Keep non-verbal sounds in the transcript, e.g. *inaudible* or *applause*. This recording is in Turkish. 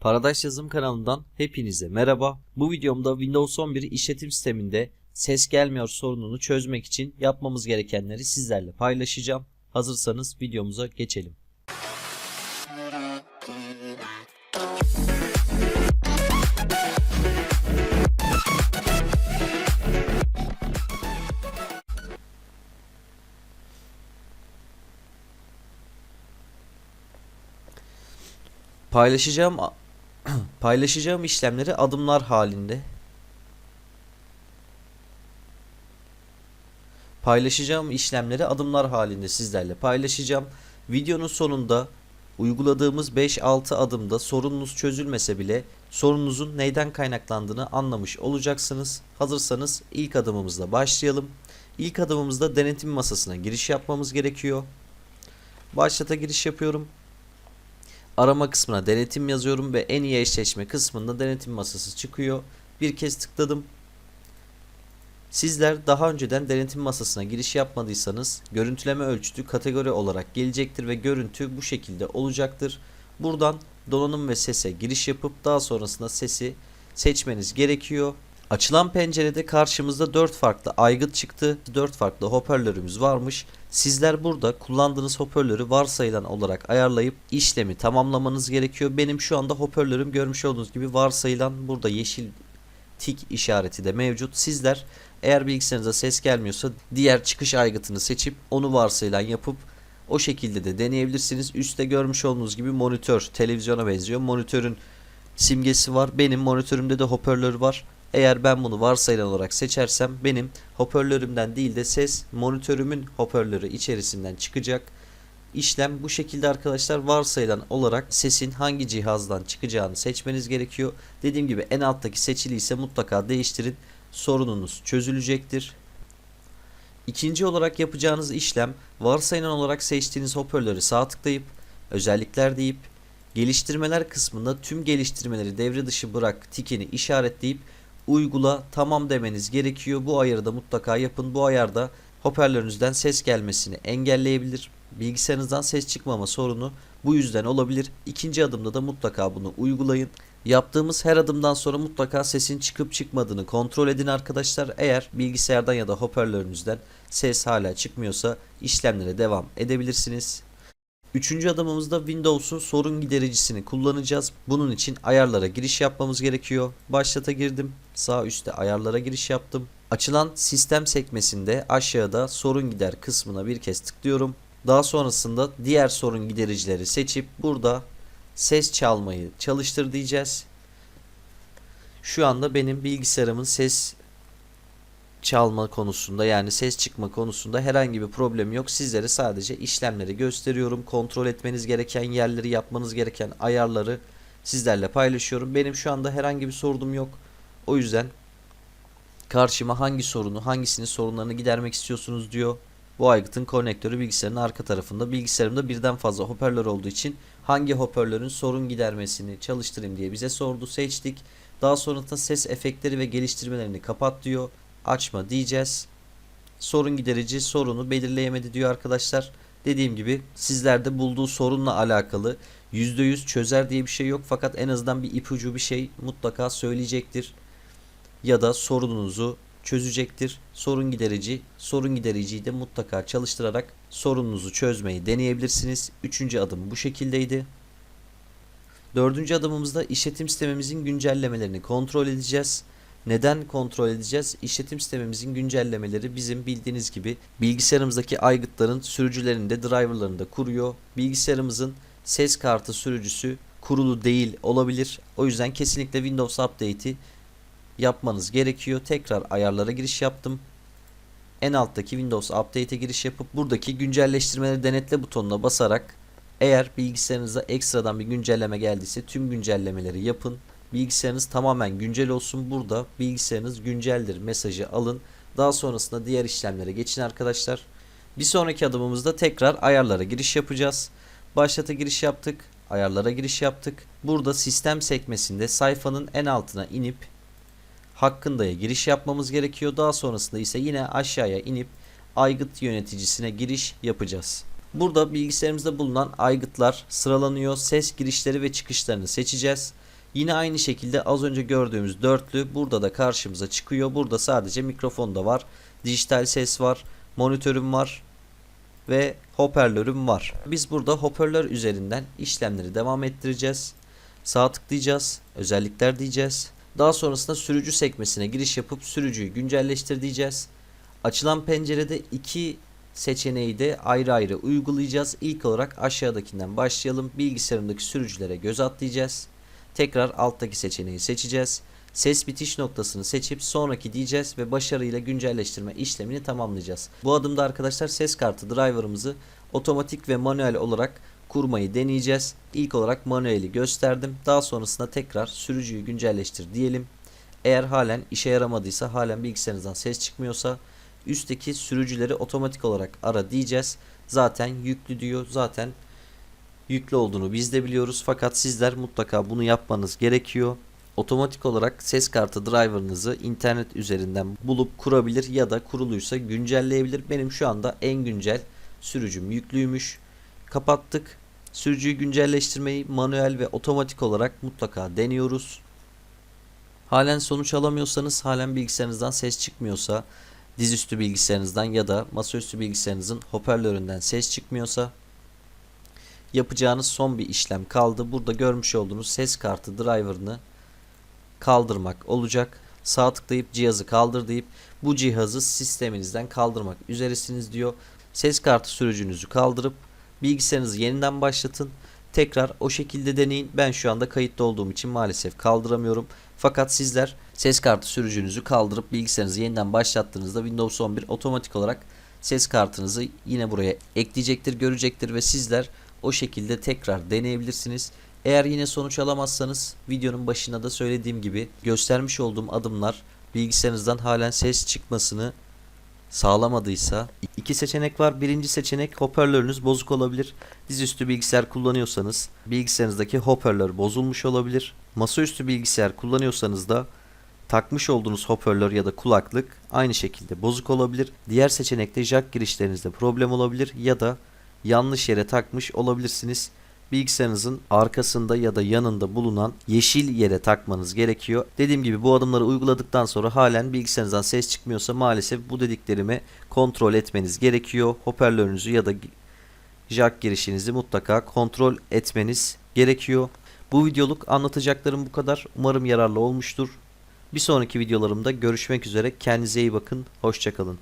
Paradise Yazılım kanalından hepinize merhaba. Bu videomda Windows 11 işletim sisteminde ses gelmiyor sorununu çözmek için yapmamız gerekenleri sizlerle paylaşacağım. Hazırsanız videomuza geçelim. Paylaşacağım *clears throat* paylaşacağım işlemleri adımlar halinde paylaşacağım işlemleri adımlar halinde sizlerle paylaşacağım. Videonun sonunda uyguladığımız 5-6 adımda sorununuz çözülmese bile sorununuzun neyden kaynaklandığını anlamış olacaksınız. Hazırsanız ilk adımımızla başlayalım. İlk adımımızda denetim masasına giriş yapmamız gerekiyor. Başlata giriş yapıyorum. Arama kısmına denetim yazıyorum ve en iyi eşleşme kısmında denetim masası çıkıyor. Bir kez tıkladım. Sizler daha önceden denetim masasına giriş yapmadıysanız görüntüleme ölçütü kategori olarak gelecektir ve görüntü bu şekilde olacaktır. Buradan donanım ve sese giriş yapıp daha sonrasında sesi seçmeniz gerekiyor. Açılan pencerede karşımızda 4 farklı aygıt çıktı. 4 farklı hoparlörümüz varmış. Sizler burada kullandığınız hoparlörü varsayılan olarak ayarlayıp işlemi tamamlamanız gerekiyor. Benim şu anda hoparlörüm görmüş olduğunuz gibi varsayılan burada yeşil tik işareti de mevcut. Sizler eğer bilgisayarınıza ses gelmiyorsa diğer çıkış aygıtını seçip onu varsayılan yapıp o şekilde de deneyebilirsiniz. Üstte görmüş olduğunuz gibi monitör televizyona benziyor. Monitörün simgesi var. Benim monitörümde de hoparlör var. Eğer ben bunu varsayılan olarak seçersem benim hoparlörümden değil de ses monitörümün hoparlörü içerisinden çıkacak. İşlem bu şekilde arkadaşlar varsayılan olarak sesin hangi cihazdan çıkacağını seçmeniz gerekiyor. Dediğim gibi en alttaki seçili ise mutlaka değiştirin. Sorununuz çözülecektir. İkinci olarak yapacağınız işlem varsayılan olarak seçtiğiniz hoparlörü sağ tıklayıp özellikler deyip geliştirmeler kısmında tüm geliştirmeleri devre dışı bırak tikini işaretleyip uygula tamam demeniz gerekiyor. Bu ayarı da mutlaka yapın. Bu ayarda hoparlörünüzden ses gelmesini engelleyebilir. Bilgisayarınızdan ses çıkmama sorunu bu yüzden olabilir. İkinci adımda da mutlaka bunu uygulayın. Yaptığımız her adımdan sonra mutlaka sesin çıkıp çıkmadığını kontrol edin arkadaşlar. Eğer bilgisayardan ya da hoparlörünüzden ses hala çıkmıyorsa işlemlere devam edebilirsiniz. Üçüncü adımımızda Windows'un sorun gidericisini kullanacağız. Bunun için ayarlara giriş yapmamız gerekiyor. Başlata girdim. Sağ üstte ayarlara giriş yaptım. Açılan sistem sekmesinde aşağıda sorun gider kısmına bir kez tıklıyorum. Daha sonrasında diğer sorun gidericileri seçip burada ses çalmayı çalıştır diyeceğiz. Şu anda benim bilgisayarımın ses çalma konusunda yani ses çıkma konusunda herhangi bir problem yok. Sizlere sadece işlemleri gösteriyorum. Kontrol etmeniz gereken yerleri, yapmanız gereken ayarları sizlerle paylaşıyorum. Benim şu anda herhangi bir sorunum yok. O yüzden karşıma hangi sorunu, hangisinin sorunlarını gidermek istiyorsunuz diyor. Bu aygıtın konnektörü bilgisayarın arka tarafında. Bilgisayarımda birden fazla hoparlör olduğu için hangi hoparlörün sorun gidermesini çalıştırayım diye bize sordu. Seçtik. Daha sonra da ses efektleri ve geliştirmelerini kapat diyor. Açma diyeceğiz. Sorun giderici sorunu belirleyemedi diyor arkadaşlar. Dediğim gibi sizlerde bulduğu sorunla alakalı %100 çözer diye bir şey yok. Fakat en azından bir ipucu bir şey mutlaka söyleyecektir. Ya da sorununuzu çözecektir. Sorun giderici, sorun gidericiyi de mutlaka çalıştırarak sorununuzu çözmeyi deneyebilirsiniz. Üçüncü adım bu şekildeydi. Dördüncü adımımızda işletim sistemimizin güncellemelerini kontrol edeceğiz. Neden kontrol edeceğiz? İşletim sistemimizin güncellemeleri bizim bildiğiniz gibi bilgisayarımızdaki aygıtların sürücülerinde, driverlarında kuruyor. Bilgisayarımızın ses kartı sürücüsü kurulu değil olabilir. O yüzden kesinlikle Windows Update'i yapmanız gerekiyor. Tekrar ayarlara giriş yaptım. En alttaki Windows Update'e giriş yapıp buradaki güncelleştirmeleri denetle butonuna basarak eğer bilgisayarınıza ekstradan bir güncelleme geldiyse tüm güncellemeleri yapın. Bilgisayarınız tamamen güncel olsun. Burada bilgisayarınız günceldir mesajı alın. Daha sonrasında diğer işlemlere geçin arkadaşlar. Bir sonraki adımımızda tekrar ayarlara giriş yapacağız. Başlata giriş yaptık. Ayarlara giriş yaptık. Burada sistem sekmesinde sayfanın en altına inip hakkındaya giriş yapmamız gerekiyor. Daha sonrasında ise yine aşağıya inip aygıt yöneticisine giriş yapacağız. Burada bilgisayarımızda bulunan aygıtlar sıralanıyor. Ses girişleri ve çıkışlarını seçeceğiz. Yine aynı şekilde az önce gördüğümüz dörtlü burada da karşımıza çıkıyor. Burada sadece mikrofon da var. Dijital ses var. Monitörüm var. Ve hoparlörüm var. Biz burada hoparlör üzerinden işlemleri devam ettireceğiz. Sağ tıklayacağız. Özellikler diyeceğiz. Daha sonrasında sürücü sekmesine giriş yapıp sürücüyü güncelleştir diyeceğiz. Açılan pencerede iki seçeneği de ayrı ayrı uygulayacağız. İlk olarak aşağıdakinden başlayalım. Bilgisayarımdaki sürücülere göz atlayacağız. Tekrar alttaki seçeneği seçeceğiz. Ses bitiş noktasını seçip sonraki diyeceğiz ve başarıyla güncelleştirme işlemini tamamlayacağız. Bu adımda arkadaşlar ses kartı driver'ımızı otomatik ve manuel olarak kurmayı deneyeceğiz. İlk olarak manueli gösterdim. Daha sonrasında tekrar sürücüyü güncelleştir diyelim. Eğer halen işe yaramadıysa halen bilgisayarınızdan ses çıkmıyorsa üstteki sürücüleri otomatik olarak ara diyeceğiz. Zaten yüklü diyor. Zaten yüklü olduğunu biz de biliyoruz. Fakat sizler mutlaka bunu yapmanız gerekiyor. Otomatik olarak ses kartı driver'ınızı internet üzerinden bulup kurabilir ya da kuruluysa güncelleyebilir. Benim şu anda en güncel sürücüm yüklüymüş. Kapattık. Sürücüyü güncelleştirmeyi manuel ve otomatik olarak mutlaka deniyoruz. Halen sonuç alamıyorsanız, halen bilgisayarınızdan ses çıkmıyorsa, dizüstü bilgisayarınızdan ya da masaüstü bilgisayarınızın hoparlöründen ses çıkmıyorsa yapacağınız son bir işlem kaldı. Burada görmüş olduğunuz ses kartı driver'ını kaldırmak olacak. Sağ tıklayıp cihazı kaldır deyip bu cihazı sisteminizden kaldırmak üzeresiniz diyor. Ses kartı sürücünüzü kaldırıp bilgisayarınızı yeniden başlatın. Tekrar o şekilde deneyin. Ben şu anda kayıtlı olduğum için maalesef kaldıramıyorum. Fakat sizler ses kartı sürücünüzü kaldırıp bilgisayarınızı yeniden başlattığınızda Windows 11 otomatik olarak ses kartınızı yine buraya ekleyecektir, görecektir ve sizler o şekilde tekrar deneyebilirsiniz. Eğer yine sonuç alamazsanız videonun başında da söylediğim gibi göstermiş olduğum adımlar bilgisayarınızdan halen ses çıkmasını sağlamadıysa iki seçenek var. Birinci seçenek hoparlörünüz bozuk olabilir. Dizüstü bilgisayar kullanıyorsanız bilgisayarınızdaki hoparlör bozulmuş olabilir. Masaüstü bilgisayar kullanıyorsanız da takmış olduğunuz hoparlör ya da kulaklık aynı şekilde bozuk olabilir. Diğer seçenekte jack girişlerinizde problem olabilir ya da yanlış yere takmış olabilirsiniz. Bilgisayarınızın arkasında ya da yanında bulunan yeşil yere takmanız gerekiyor. Dediğim gibi bu adımları uyguladıktan sonra halen bilgisayarınızdan ses çıkmıyorsa maalesef bu dediklerimi kontrol etmeniz gerekiyor. Hoparlörünüzü ya da jack girişinizi mutlaka kontrol etmeniz gerekiyor. Bu videoluk anlatacaklarım bu kadar. Umarım yararlı olmuştur. Bir sonraki videolarımda görüşmek üzere. Kendinize iyi bakın. Hoşçakalın.